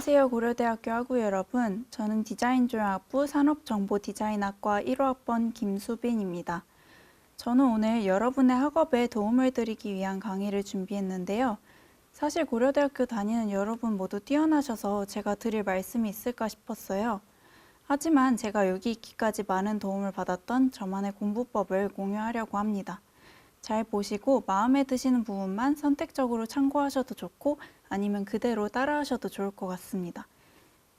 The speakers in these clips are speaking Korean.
안녕하세요. 고려대학교 학우 여러분. 저는 디자인조형학부 산업정보디자인학과 1호학번 김수빈입니다. 저는 오늘 여러분의 학업에 도움을 드리기 위한 강의를 준비했는데요. 사실 고려대학교 다니는 여러분 모두 뛰어나셔서 제가 드릴 말씀이 있을까 싶었어요. 하지만 제가 여기 있기까지 많은 도움을 받았던 저만의 공부법을 공유하려고 합니다. 잘 보시고 마음에 드시는 부분만 선택적으로 참고하셔도 좋고 아니면 그대로 따라하셔도 좋을 것 같습니다.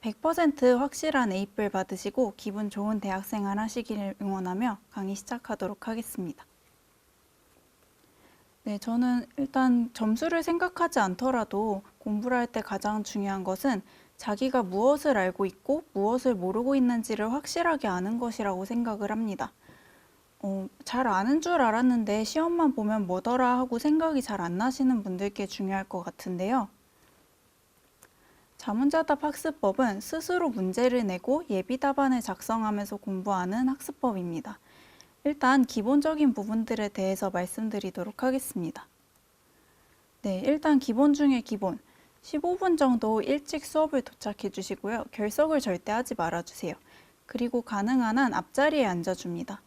100% 확실한 A뿔 받으시고 기분 좋은 대학생활 하시기를 응원하며 강의 시작하도록 하겠습니다. 네, 저는 일단 점수를 생각하지 않더라도 공부를 할 때 가장 중요한 것은 자기가 무엇을 알고 있고 무엇을 모르고 있는지를 확실하게 아는 것이라고 생각을 합니다. 어, 잘 아는 줄 알았는데 시험만 보면 뭐더라 하고 생각이 잘 안 나시는 분들께 중요할 것 같은데요. 자문자답 학습법은 스스로 문제를 내고 예비 답안을 작성하면서 공부하는 학습법입니다. 일단 기본적인 부분들에 대해서 말씀드리도록 하겠습니다. 네, 일단 기본 중에 기본. 15분 정도 일찍 수업을 도착해 주시고요. 결석을 절대 하지 말아 주세요. 그리고 가능한 한 앞자리에 앉아 줍니다.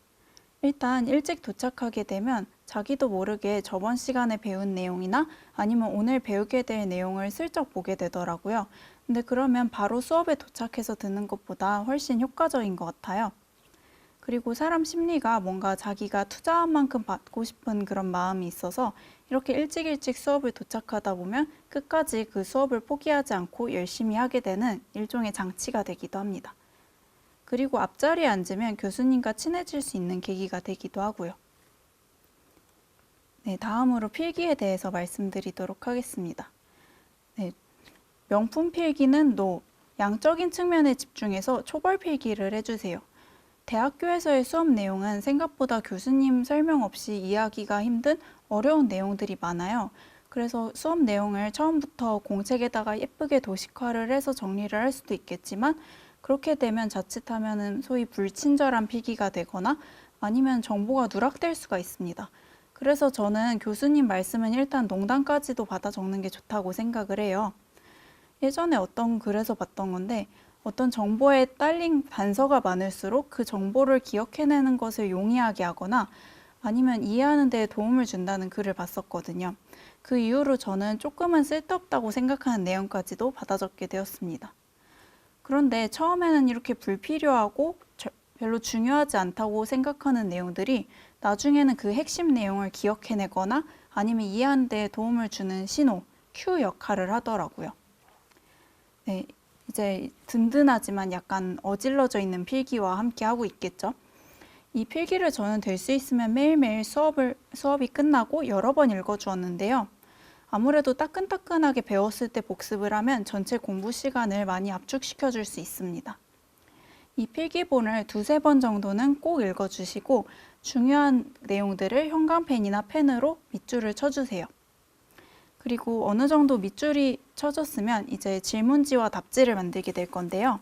일단 일찍 도착하게 되면 자기도 모르게 저번 시간에 배운 내용이나 아니면 오늘 배우게 될 내용을 슬쩍 보게 되더라고요. 근데 그러면 바로 수업에 도착해서 듣는 것보다 훨씬 효과적인 것 같아요. 그리고 사람 심리가 뭔가 자기가 투자한 만큼 받고 싶은 그런 마음이 있어서 이렇게 일찍 일찍 수업을 도착하다 보면 끝까지 그 수업을 포기하지 않고 열심히 하게 되는 일종의 장치가 되기도 합니다. 그리고 앞자리에 앉으면 교수님과 친해질 수 있는 계기가 되기도 하고요. 네, 다음으로 필기에 대해서 말씀드리도록 하겠습니다. 네, 명품 필기는 노, 양적인 측면에 집중해서 초벌 필기를 해주세요. 대학교에서의 수업 내용은 생각보다 교수님 설명 없이 이해하기가 힘든 어려운 내용들이 많아요. 그래서 수업 내용을 처음부터 공책에다가 예쁘게 도식화를 해서 정리를 할 수도 있겠지만 그렇게 되면 자칫하면은 소위 불친절한 필기가 되거나 아니면 정보가 누락될 수가 있습니다. 그래서 저는 교수님 말씀은 일단 농담까지도 받아 적는 게 좋다고 생각을 해요. 예전에 어떤 글에서 봤던 건데 어떤 정보에 딸린 단서가 많을수록 그 정보를 기억해내는 것을 용이하게 하거나 아니면 이해하는 데 도움을 준다는 글을 봤었거든요. 그 이후로 저는 조금은 쓸데없다고 생각하는 내용까지도 받아 적게 되었습니다. 그런데 처음에는 이렇게 불필요하고 별로 중요하지 않다고 생각하는 내용들이 나중에는 그 핵심 내용을 기억해내거나 아니면 이해하는 데 도움을 주는 신호, 큐 역할을 하더라고요. 네, 이제 든든하지만 약간 어질러져 있는 필기와 함께 하고 있겠죠. 이 필기를 저는 될 수 있으면 매일매일 수업을, 수업이 끝나고 여러 번 읽어주었는데요. 아무래도 따끈따끈하게 배웠을 때 복습을 하면 전체 공부 시간을 많이 압축시켜 줄 수 있습니다. 이 필기본을 두세 번 정도는 꼭 읽어주시고 중요한 내용들을 형광펜이나 펜으로 밑줄을 쳐주세요. 그리고 어느 정도 밑줄이 쳐졌으면 이제 질문지와 답지를 만들게 될 건데요.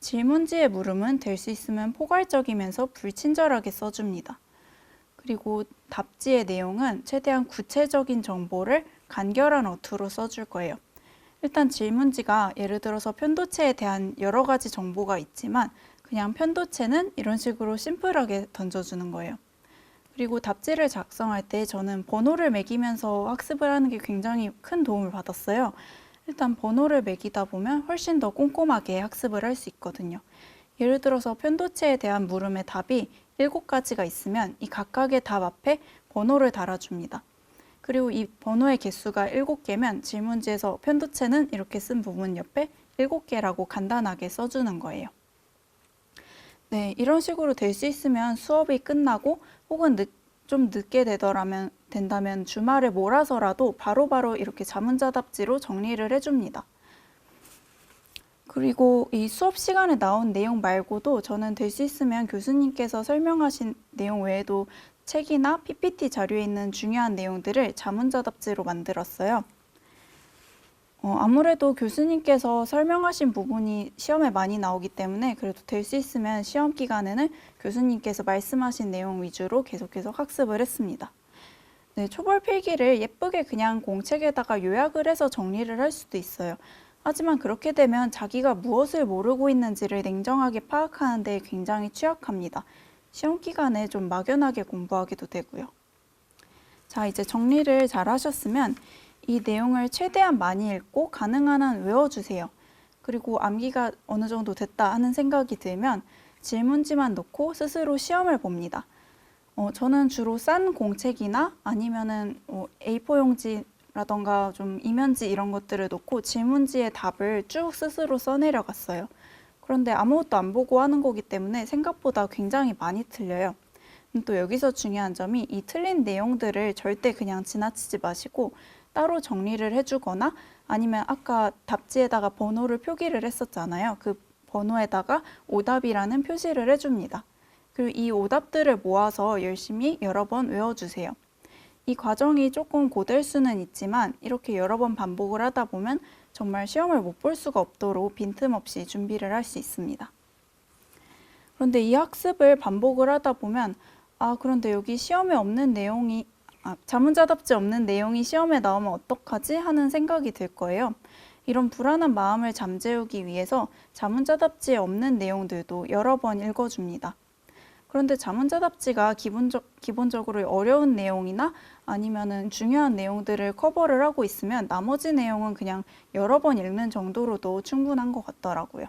질문지의 물음은 될 수 있으면 포괄적이면서 불친절하게 써줍니다. 그리고 답지의 내용은 최대한 구체적인 정보를 간결한 어투로 써줄 거예요. 일단 질문지가 예를 들어서 편도체에 대한 여러 가지 정보가 있지만 그냥 편도체는 이런 식으로 심플하게 던져주는 거예요. 그리고 답지를 작성할 때 저는 번호를 매기면서 학습을 하는 게 굉장히 큰 도움을 받았어요. 일단 번호를 매기다 보면 훨씬 더 꼼꼼하게 학습을 할 수 있거든요. 예를 들어서 편도체에 대한 물음의 답이 7가지가 있으면 이 각각의 답 앞에 번호를 달아줍니다. 그리고 이 번호의 개수가 7개면 질문지에서 편도체는 이렇게 쓴 부분 옆에 7개라고 간단하게 써주는 거예요. 네, 이런 식으로 될 수 있으면 수업이 끝나고 혹은 늦, 좀 늦게 되더라면 된다면 주말에 몰아서라도 바로바로 바로 이렇게 자문자답지로 정리를 해줍니다. 그리고 이 수업 시간에 나온 내용 말고도 저는 될 수 있으면 교수님께서 설명하신 내용 외에도 책이나 PPT 자료에 있는 중요한 내용들을 자문자답지로 만들었어요. 어, 아무래도 교수님께서 설명하신 부분이 시험에 많이 나오기 때문에 그래도 될 수 있으면 시험 기간에는 교수님께서 말씀하신 내용 위주로 계속해서 학습을 했습니다. 네, 초벌 필기를 예쁘게 그냥 공책에다가 요약을 해서 정리를 할 수도 있어요. 하지만 그렇게 되면 자기가 무엇을 모르고 있는지를 냉정하게 파악하는 데 굉장히 취약합니다. 시험 기간에 좀 막연하게 공부하기도 되고요. 자, 이제 정리를 잘 하셨으면 이 내용을 최대한 많이 읽고 가능한 한 외워주세요. 그리고 암기가 어느 정도 됐다 하는 생각이 들면 질문지만 놓고 스스로 시험을 봅니다. 어, 저는 주로 싼 공책이나 아니면은 어, A4 용지라던가 좀 이면지 이런 것들을 놓고 질문지의 답을 쭉 스스로 써내려 갔어요. 그런데 아무것도 안 보고 하는 거기 때문에 생각보다 굉장히 많이 틀려요. 음, 또 여기서 중요한 점이 이 틀린 내용들을 절대 그냥 지나치지 마시고 따로 정리를 해주거나 아니면 아까 답지에다가 번호를 표기를 했었잖아요. 그 번호에다가 오답이라는 표시를 해줍니다. 그리고 이 오답들을 모아서 열심히 여러 번 외워주세요. 이 과정이 조금 고될 수는 있지만 이렇게 여러 번 반복을 하다 보면 정말 시험을 못 볼 수가 없도록 빈틈없이 준비를 할 수 있습니다. 그런데 이 학습을 반복을 하다 보면 아 그런데 여기 시험에 없는 내용이 아, 자문자답지 없는 내용이 시험에 나오면 어떡하지 하는 생각이 들 거예요. 이런 불안한 마음을 잠재우기 위해서 자문자답지에 없는 내용들도 여러 번 읽어줍니다. 그런데 자문자답지가 기본적, 기본적으로 어려운 내용이나 아니면은 중요한 내용들을 커버를 하고 있으면 나머지 내용은 그냥 여러 번 읽는 정도로도 충분한 것 같더라고요.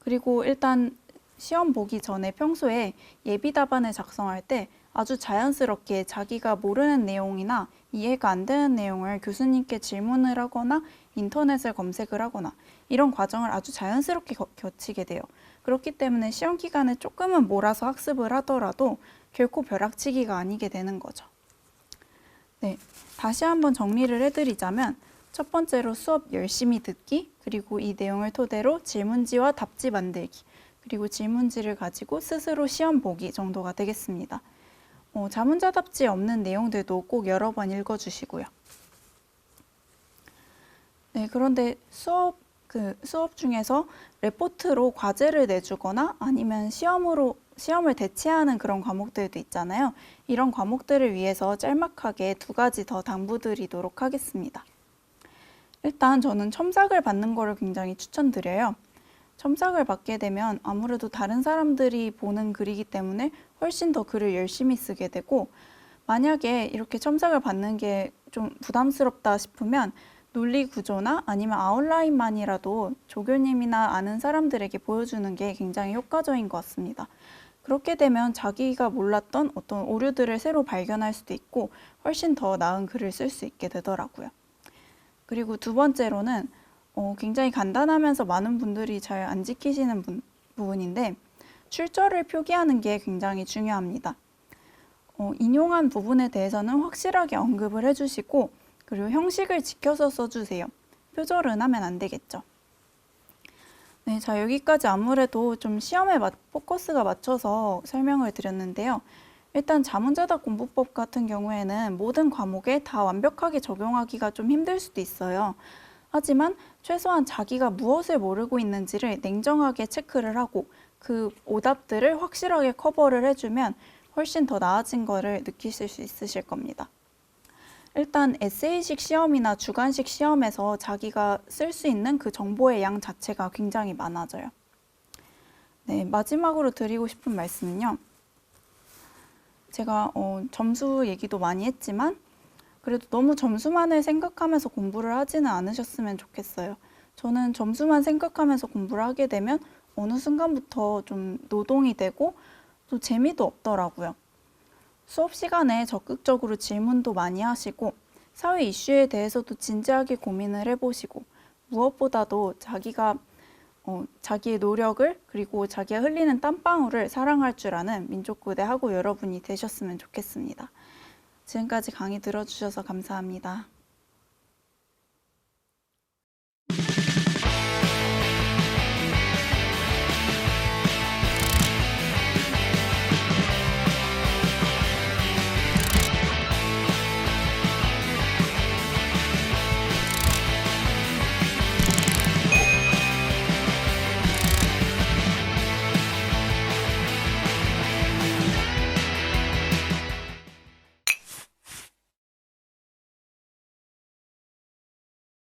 그리고 일단 시험 보기 전에 평소에 예비 답안을 작성할 때 아주 자연스럽게 자기가 모르는 내용이나 이해가 안 되는 내용을 교수님께 질문을 하거나 인터넷을 검색을 하거나 이런 과정을 아주 자연스럽게 거, 거치게 돼요. 그렇기 때문에 시험 기간에 조금은 몰아서 학습을 하더라도 결코 벼락치기가 아니게 되는 거죠. 네, 다시 한번 정리를 해드리자면 첫 번째로 수업 열심히 듣기, 그리고 이 내용을 토대로 질문지와 답지 만들기, 그리고 질문지를 가지고 스스로 시험 보기 정도가 되겠습니다. 어, 자문자답지 없는 내용들도 꼭 여러 번 읽어주시고요. 네, 그런데 수업 그 수업 중에서 레포트로 과제를 내주거나 아니면 시험으로 시험을 대체하는 그런 과목들도 있잖아요. 이런 과목들을 위해서 짤막하게 두 가지 더 당부드리도록 하겠습니다. 일단 저는 첨삭을 받는 거를 굉장히 추천드려요. 첨삭을 받게 되면 아무래도 다른 사람들이 보는 글이기 때문에 훨씬 더 글을 열심히 쓰게 되고 만약에 이렇게 첨삭을 받는 게 좀 부담스럽다 싶으면 논리 구조나 아니면 아웃라인만이라도 조교님이나 아는 사람들에게 보여주는 게 굉장히 효과적인 것 같습니다. 그렇게 되면 자기가 몰랐던 어떤 오류들을 새로 발견할 수도 있고 훨씬 더 나은 글을 쓸 수 있게 되더라고요. 그리고 두 번째로는 어, 굉장히 간단하면서 많은 분들이 잘 안 지키시는 분, 부분인데 출처를 표기하는 게 굉장히 중요합니다. 어, 인용한 부분에 대해서는 확실하게 언급을 해주시고 그리고 형식을 지켜서 써주세요. 표절은 하면 안 되겠죠. 네, 자 여기까지 아무래도 좀 시험에 맞, 포커스가 맞춰서 설명을 드렸는데요. 일단 자문자답 공부법 같은 경우에는 모든 과목에 다 완벽하게 적용하기가 좀 힘들 수도 있어요. 하지만 최소한 자기가 무엇을 모르고 있는지를 냉정하게 체크를 하고 그 오답들을 확실하게 커버를 해주면 훨씬 더 나아진 거를 느끼실 수 있으실 겁니다. 일단 에세이식 시험이나 주관식 시험에서 자기가 쓸 수 있는 그 정보의 양 자체가 굉장히 많아져요. 네, 마지막으로 드리고 싶은 말씀은요. 제가 어, 점수 얘기도 많이 했지만 그래도 너무 점수만을 생각하면서 공부를 하지는 않으셨으면 좋겠어요. 저는 점수만 생각하면서 공부를 하게 되면 어느 순간부터 좀 노동이 되고 또 재미도 없더라고요. 수업 시간에 적극적으로 질문도 많이 하시고 사회 이슈에 대해서도 진지하게 고민을 해보시고 무엇보다도 자기가 어, 자기의 노력을 그리고 자기가 흘리는 땀방울을 사랑할 줄 아는 민족고대 하고 여러분이 되셨으면 좋겠습니다. 지금까지 강의 들어주셔서 감사합니다.